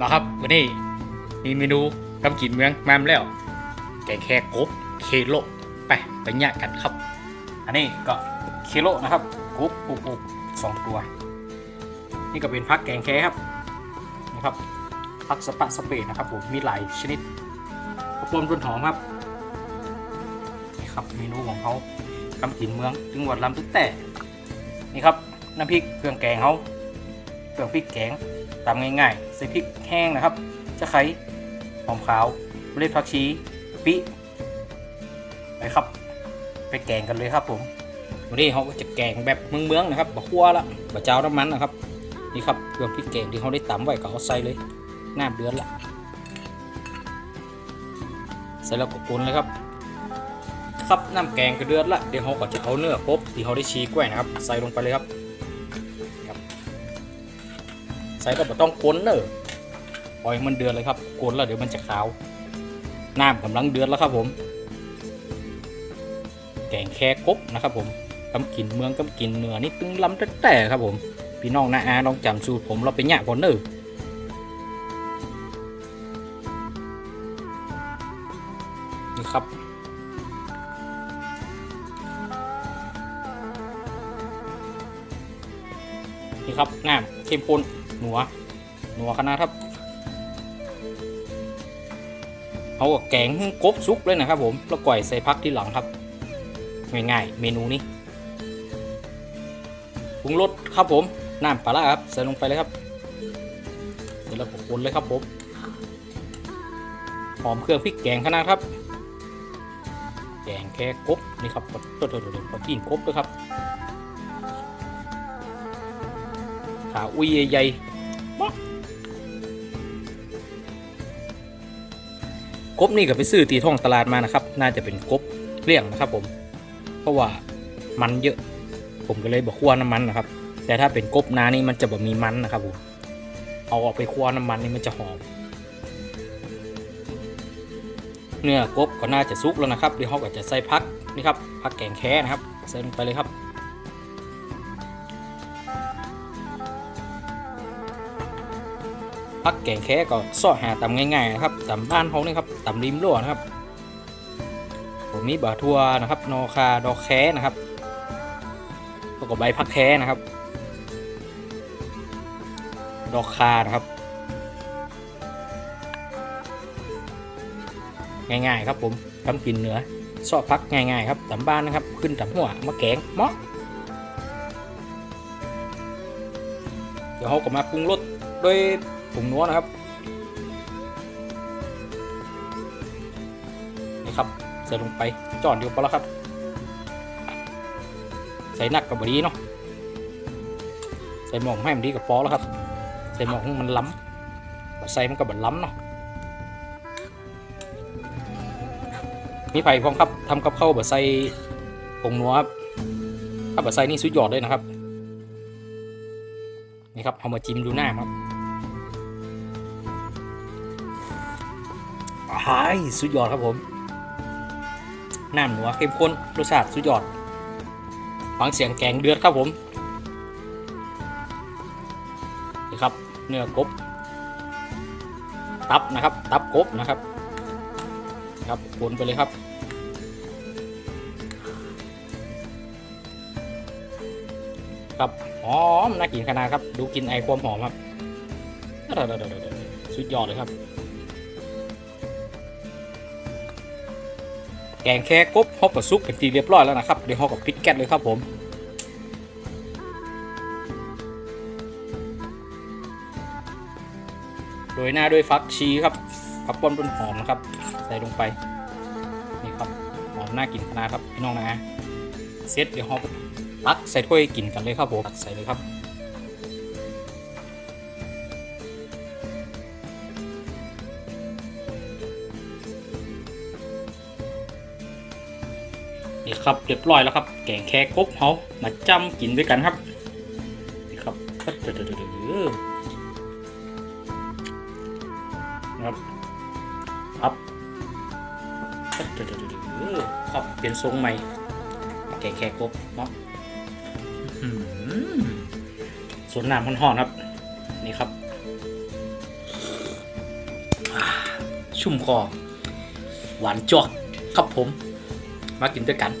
นะครับวันนี้มีเมนูกำกินเมืองมาแล้ว แกงแค่กบเคโลไปไปแยกกันครับ อันนี้ก็เคโลนะครับกบปุกปุกสองตัว นี่ก็เป็นพักแกงแค่ครับนะครับพักสปะสเปดนะครับผมมีหลายชนิดกระปมต้นหอมครับนี่ครับเมนูของเขากำกินเมืองจังหวัดลำตึกแต่นี่ครับน้ำพริกเครื่องแกงเขา เครื่องพริกแกงตามง่ายๆใส่พริกแห้งนะครับจะไคร้หอมขาวเมล็ดผักชีกะปิไปครับ ไปแกงกันเลยครับผมวันนี้เขาก็จะแกงแบบเมืองๆนะครับบะคั่วละบะเจ้าน้ำมันนะครับนี่ครับเครื่องพริกแกงที่เขาได้ตำไว้ก็เอาใส่เลยน้ำเดือดละใส่แล้วก็คนเลยครับครับน้ำแกงก็เดือดละเดี๋ยวเขาก็จะเอาเนื้อกบที่เขาได้ชี้กไว้นะครับ ใส่ลงไปเลยครับ ใส่แล้วไม่ต้องคนเนอะปล่อยให้มันเดือดเลยครับคนแล้วเดี๋ยวมันจะขาวน้ำกำลังเดือดแล้วครับผม แกงแค่กบนะครับผมกำกินเมืองกำกินเนื้อนี่ตึงล้ำแต่แต่ครับผม พี่น้องนะอาลองจำสูตรผมเราไปเนี่ยก่อนเนอะนี่ครับนี่ครับน้ำเข้มข้น หนัวหนัวขนาดครับ เอาแกงกบซุกเลยนะครับ ผมแล้วก่อยใส่พักที่หลังครับ ง่ายๆ เมนูนี้ปรุงรสครับผมน้ำปลาร้าครับใส่ลงไปเลยครับ เสร็จแล้วก็คนเลยครับผมหอมเครื่องพริกแกงขนาดครับแกงแค่กบนี่ครับตัวตัวตัวตัวกินกบด้วยครับขาอุ้ยใหญ่ กบนี่ก็ไปซื้อตีท้องตลาดมานะครับ น่าจะเป็นกบเลี้ยงนะครับผม เพราะว่ามันเยอะ ผมก็เลยบอกคั่วน้ำมันนะครับ แต่ถ้าเป็นกบนานี่มันจะแบบมีมันนะครับผม เอาออกไปคั่วน้ำมันนี่มันจะหอม เนื้อกบก็น่าจะซุกแล้วนะครับเดี๋ยวเขาก็จะใส่พักนี่ครับพักแกงแค่นะครับ ใส่ลงไปเลยครับพักแกงแค่ก็ซ่อหาตำง่ายๆนะครับตำบ้านเขานี่ครับ ต่ำริมรั่วนะครับผมมีบาทัวนะครับนอคาดอกแค่นะครับแล้วก็ใบพักแค่นะครับ ดอกคานะครับ ง่ายๆครับผมทำกินเนื้อซอพักง่ายๆครับตำบ้านนะครับ ขึ้นตำหัวมาแกงเมาะเดี๋ยวเขาก็มาปรุงรสด้วยผงนัวนะครับ ครับ ใส่ลงไปจอดเดียวพอแล้วครับ ใส่หนักกับบดีเนาะใส่หมองให้มันดีกับปอแล้วครับ ใส่หมองมันล้ำบ่ใส่มันก็บัดล้ำเนาะมีไผ่พร้อมครับทำกับข้าวแบบใส่ผงนัวครับถ้าแบบใส่นี่สุดยอดเลยนะครับนี่ครับเอามาจิ้มดูหน้าครับอ้ายสุดยอดครับผม น้ำหนัวเข้มข้นรสชาติสุดยอด ฟังเสียงแกงเดือดครับผมนี่ครับ เนื้อกบ ตับนะครับ ตับกบนะครับ ครับคนไปเลยครับครับหอมน่ากินขนาดครับ ดูกินไอความหอมครับเด้อๆๆๆสุดยอดเลยครับ แกงแค่กบฮอกกับซุปเป็นทีเรียบร้อยแล้วนะครับเดี๋ยวฮอกกับพริกแก๊สเลยครับผมโดยหน้าด้วยฟักชีครับฟักป้อนต้นหอมนะครับ ใส่ลงไปนี่ครับหอมน่ากินขนาดครับพี่น้องนะเซตเดี๋ยวฮอกตักใส่ถ้วยกินกันเลยครับผมตักใส่เลยครับ นี่ครับเรียบร้อยแล้วครับ แกงแค่กบเขามาจ้ำกินด้วยกันครับ นี่ครับนะครับครับครับเปลี่ยนทรงใหม่ แกงแค่กบเนาะอื้อหือส่วนน้ำห่อนๆครับ นี่ครับ ชุ่มคอหวานจวกครับผม มากินด้วยกัน